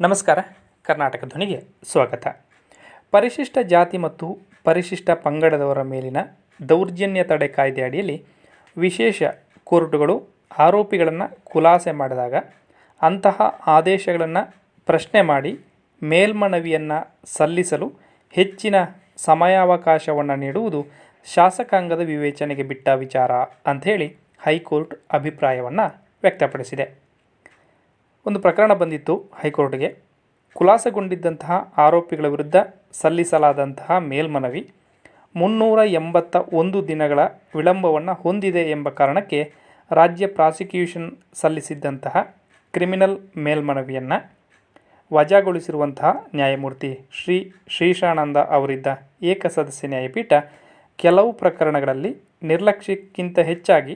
ನಮಸ್ಕಾರ, ಕರ್ನಾಟಕ ಧ್ವನಿಗೆ ಸ್ವಾಗತ. ಪರಿಶಿಷ್ಟ ಜಾತಿ ಮತ್ತು ಪರಿಶಿಷ್ಟ ಪಂಗಡದವರ ಮೇಲಿನ ದೌರ್ಜನ್ಯ ತಡೆ ಕಾಯ್ದೆ ಅಡಿಯಲ್ಲಿ ವಿಶೇಷ ಕೋರ್ಟುಗಳು ಆರೋಪಿಗಳನ್ನು ಖುಲಾಸೆ ಮಾಡಿದಾಗ ಅಂತಹ ಆದೇಶಗಳನ್ನು ಪ್ರಶ್ನೆ ಮಾಡಿ ಮೇಲ್ಮನವಿಯನ್ನು ಸಲ್ಲಿಸಲು ಹೆಚ್ಚಿನ ಸಮಯಾವಕಾಶವನ್ನು ನೀಡುವುದು ಶಾಸಕಾಂಗದ ವಿವೇಚನೆಗೆ ಬಿಟ್ಟ ವಿಚಾರ ಅಂಥೇಳಿ ಹೈಕೋರ್ಟ್ ಅಭಿಪ್ರಾಯವನ್ನು ವ್ಯಕ್ತಪಡಿಸಿದೆ. ಒಂದು ಪ್ರಕರಣ ಬಂದಿತ್ತು ಹೈಕೋರ್ಟ್ಗೆ. ಖುಲಾಸೆಗೊಂಡಿದ್ದಂತಹ ಆರೋಪಿಗಳ ವಿರುದ್ಧ ಸಲ್ಲಿಸಲಾದಂತಹ ಮೇಲ್ಮನವಿ ಮುನ್ನೂರ ಎಂಬತ್ತ ಒಂದು ದಿನಗಳ ವಿಳಂಬವನ್ನು ಹೊಂದಿದೆ ಎಂಬ ಕಾರಣಕ್ಕೆ ರಾಜ್ಯ ಪ್ರಾಸಿಕ್ಯೂಷನ್ ಸಲ್ಲಿಸಿದ್ದಂತಹ ಕ್ರಿಮಿನಲ್ ಮೇಲ್ಮನವಿಯನ್ನು ವಜಾಗೊಳಿಸಿರುವಂತಹ ನ್ಯಾಯಮೂರ್ತಿ ಶ್ರೀ ಶ್ರೀಶಾನಂದ ಅವರಿದ್ದ ಏಕಸದಸ್ಯ ನ್ಯಾಯಪೀಠ ಕೆಲವು ಪ್ರಕರಣಗಳಲ್ಲಿ ನಿರ್ಲಕ್ಷ್ಯಕ್ಕಿಂತ ಹೆಚ್ಚಾಗಿ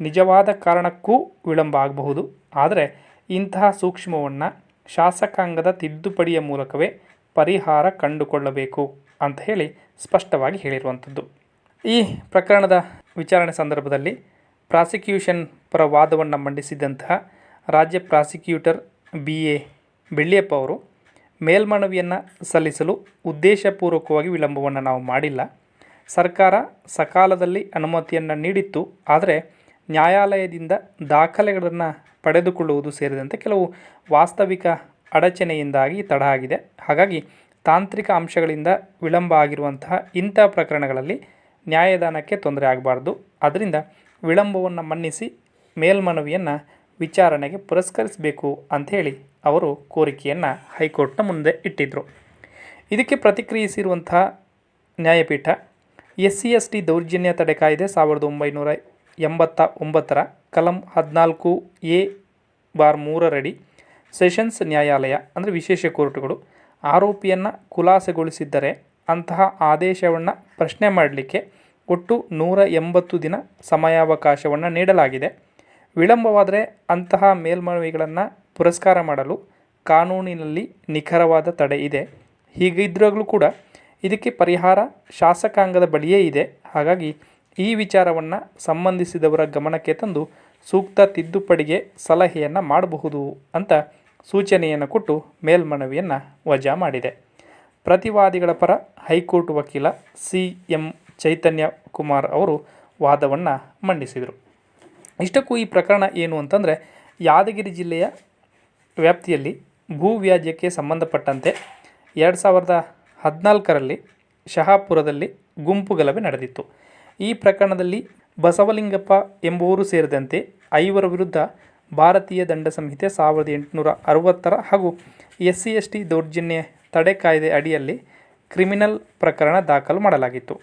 ನಿಜವಾದ ಕಾರಣಕ್ಕೂ ವಿಳಂಬ ಆಗಬಹುದು. ಆದರೆ ಇಂತಹ ಸೂಕ್ಷ್ಮವನ್ನು ಶಾಸಕಾಂಗದ ತಿದ್ದುಪಡಿಯ ಮೂಲಕವೇ ಪರಿಹಾರ ಕಂಡುಕೊಳ್ಳಬೇಕು ಅಂತ ಹೇಳಿ ಸ್ಪಷ್ಟವಾಗಿ ಹೇಳಿರುವಂಥದ್ದು. ಈ ಪ್ರಕರಣದ ವಿಚಾರಣೆ ಸಂದರ್ಭದಲ್ಲಿ ಪ್ರಾಸಿಕ್ಯೂಷನ್ ಪರ ವಾದವನ್ನು ಮಂಡಿಸಿದಂತಹ ರಾಜ್ಯ ಪ್ರಾಸಿಕ್ಯೂಟರ್ ಬಿ ಎ ಬೆಳ್ಳಿಯಪ್ಪ ಅವರು ಮೇಲ್ಮನವಿಯನ್ನು ಸಲ್ಲಿಸಲು ಉದ್ದೇಶಪೂರ್ವಕವಾಗಿ ವಿಳಂಬವನ್ನು ನಾವು ಮಾಡಿಲ್ಲ. ಸರ್ಕಾರ ಸಕಾಲದಲ್ಲಿ ಅನುಮತಿಯನ್ನು ನೀಡಿತ್ತು, ಆದರೆ ನ್ಯಾಯಾಲಯದಿಂದ ದಾಖಲೆಗಳನ್ನು ಪಡೆದುಕೊಳ್ಳುವುದು ಸೇರಿದಂತೆ ಕೆಲವು ವಾಸ್ತವಿಕ ಅಡಚಣೆಯಿಂದಾಗಿ ತಡ ಆಗಿದೆ. ಹಾಗಾಗಿ ತಾಂತ್ರಿಕ ಅಂಶಗಳಿಂದ ವಿಳಂಬ ಆಗಿರುವಂತಹ ಇಂಥ ಪ್ರಕರಣಗಳಲ್ಲಿ ನ್ಯಾಯದಾನಕ್ಕೆ ತೊಂದರೆ ಆಗಬಾರ್ದು. ಅದರಿಂದ ವಿಳಂಬವನ್ನು ಮನ್ನಿಸಿ ಮೇಲ್ಮನವಿಯನ್ನು ವಿಚಾರಣೆಗೆ ಪುರಸ್ಕರಿಸಬೇಕು ಅಂಥೇಳಿ ಅವರು ಕೋರಿಕೆಯನ್ನು ಹೈಕೋರ್ಟ್ನ ಮುಂದೆ ಇಟ್ಟಿದ್ದರು ಇದಕ್ಕೆ ಪ್ರತಿಕ್ರಿಯಿಸಿರುವಂತಹ ನ್ಯಾಯಪೀಠ ಎಸ್ ಸಿ ಎಸ್ ಟಿ ದೌರ್ಜನ್ಯ ತಡೆ ಕಾಯ್ದೆ ಸಾವಿರದ ಒಂಬೈನೂರ ಎಂಬತ್ತ ಒಂಬತ್ತರ ಕಲಂ ಹದಿನಾಲ್ಕು ಎ ಬಾರ್ ಮೂರರಡಿ ಸೆಷನ್ಸ್ ನ್ಯಾಯಾಲಯ, ಅಂದರೆ ವಿಶೇಷ ಕೋರ್ಟುಗಳು, ಆರೋಪಿಯನ್ನು ಖುಲಾಸೆಗೊಳಿಸಿದ್ದರೆ ಅಂತಹ ಆದೇಶವನ್ನು ಪ್ರಶ್ನೆ ಮಾಡಲಿಕ್ಕೆ ಒಟ್ಟು ನೂರ ಎಂಬತ್ತು ದಿನ ಸಮಯಾವಕಾಶವನ್ನು ನೀಡಲಾಗಿದೆ. ವಿಳಂಬವಾದರೆ ಅಂತಹ ಮೇಲ್ಮನವಿಗಳನ್ನು ಪುರಸ್ಕಾರ ಮಾಡಲು ಕಾನೂನಿನಲ್ಲಿ ನಿಖರವಾದ ತಡೆ ಇದೆ. ಹೀಗಿದ್ರಾಗಲೂ ಕೂಡ ಇದಕ್ಕೆ ಪರಿಹಾರ ಶಾಸಕಾಂಗದ ಬಳಿಯೇ ಇದೆ. ಹಾಗಾಗಿ ಈ ವಿಚಾರವನ್ನು ಸಂಬಂಧಿಸಿದವರ ಗಮನಕ್ಕೆ ತಂದು ಸೂಕ್ತ ತಿದ್ದುಪಡಿಗೆ ಸಲಹೆಯನ್ನು ಮಾಡಬಹುದು ಅಂತ ಸೂಚನೆಯನ್ನು ಕೊಟ್ಟು ಮೇಲ್ಮನವಿಯನ್ನು ವಜಾ ಮಾಡಿದೆ. ಪ್ರತಿವಾದಿಗಳ ಪರ ಹೈಕೋರ್ಟ್ ವಕೀಲ ಸಿ ಎಂ ಚೈತನ್ಯ ಕುಮಾರ್ ಅವರು ವಾದವನ್ನು ಮಂಡಿಸಿದರು. ಇಷ್ಟಕ್ಕೂ ಈ ಪ್ರಕರಣ ಏನು ಅಂತಂದರೆ, ಯಾದಗಿರಿ ಜಿಲ್ಲೆಯ ವ್ಯಾಪ್ತಿಯಲ್ಲಿ ಭೂ ವ್ಯಾಜ್ಯಕ್ಕೆ ಸಂಬಂಧಪಟ್ಟಂತೆ ಎರಡು ಸಾವಿರದ ಹದಿನಾಲ್ಕರಲ್ಲಿ ಶಹಾಪುರದಲ್ಲಿ ಗುಂಪು ಗಲಭೆ ನಡೆದಿತ್ತು. ಈ ಪ್ರಕರಣದಲ್ಲಿ ಬಸವಲಿಂಗಪ್ಪ ಎಂಬುವರು ಸೇರಿದಂತೆ ಐವರ ವಿರುದ್ಧ ಭಾರತೀಯ ದಂಡ ಸಂಹಿತೆ ಸಾವಿರದ ಎಂಟುನೂರ ಅರವತ್ತರ ಹಾಗೂ ಎಸ್ ಸಿ ಎಸ್ ಟಿ ದೌರ್ಜನ್ಯ ತಡೆ ಕಾಯ್ದೆ ಅಡಿಯಲ್ಲಿ ಕ್ರಿಮಿನಲ್ ಪ್ರಕರಣ ದಾಖಲು ಮಾಡಲಾಗಿತ್ತು.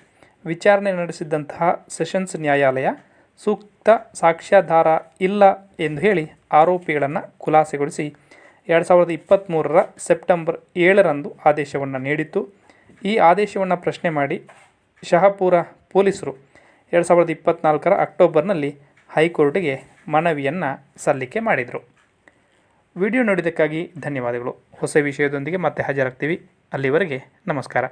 ವಿಚಾರಣೆ ನಡೆಸಿದ್ದಂತಹ ಸೆಷನ್ಸ್ ನ್ಯಾಯಾಲಯ ಸೂಕ್ತ ಸಾಕ್ಷ್ಯಾಧಾರ ಇಲ್ಲ ಎಂದು ಹೇಳಿ ಆರೋಪಿಗಳನ್ನು ಖುಲಾಸೆಗೊಳಿಸಿ ಎರಡು ಸಾವಿರದ ಇಪ್ಪತ್ತ್ಮೂರರ ಸೆಪ್ಟೆಂಬರ್ ಏಳರಂದು ಆದೇಶವನ್ನು ನೀಡಿತ್ತು. ಈ ಆದೇಶವನ್ನು ಪ್ರಶ್ನೆ ಮಾಡಿ ಶಹಪುರ ಪೊಲೀಸರು ಎರಡು ಸಾವಿರದ ಇಪ್ಪತ್ತ್ನಾಲ್ಕರ ಅಕ್ಟೋಬರ್ನಲ್ಲಿ ಹೈಕೋರ್ಟಿಗೆ ಮನವಿಯನ್ನು ಸಲ್ಲಿಕೆ ಮಾಡಿದರು. ವಿಡಿಯೋ ನೋಡಿದ್ದಕ್ಕಾಗಿ ಧನ್ಯವಾದಗಳು. ಹೊಸ ವಿಷಯದೊಂದಿಗೆ ಮತ್ತೆ ಹಾಜರಾಗ್ತೀವಿ. ಅಲ್ಲಿವರೆಗೆ ನಮಸ್ಕಾರ.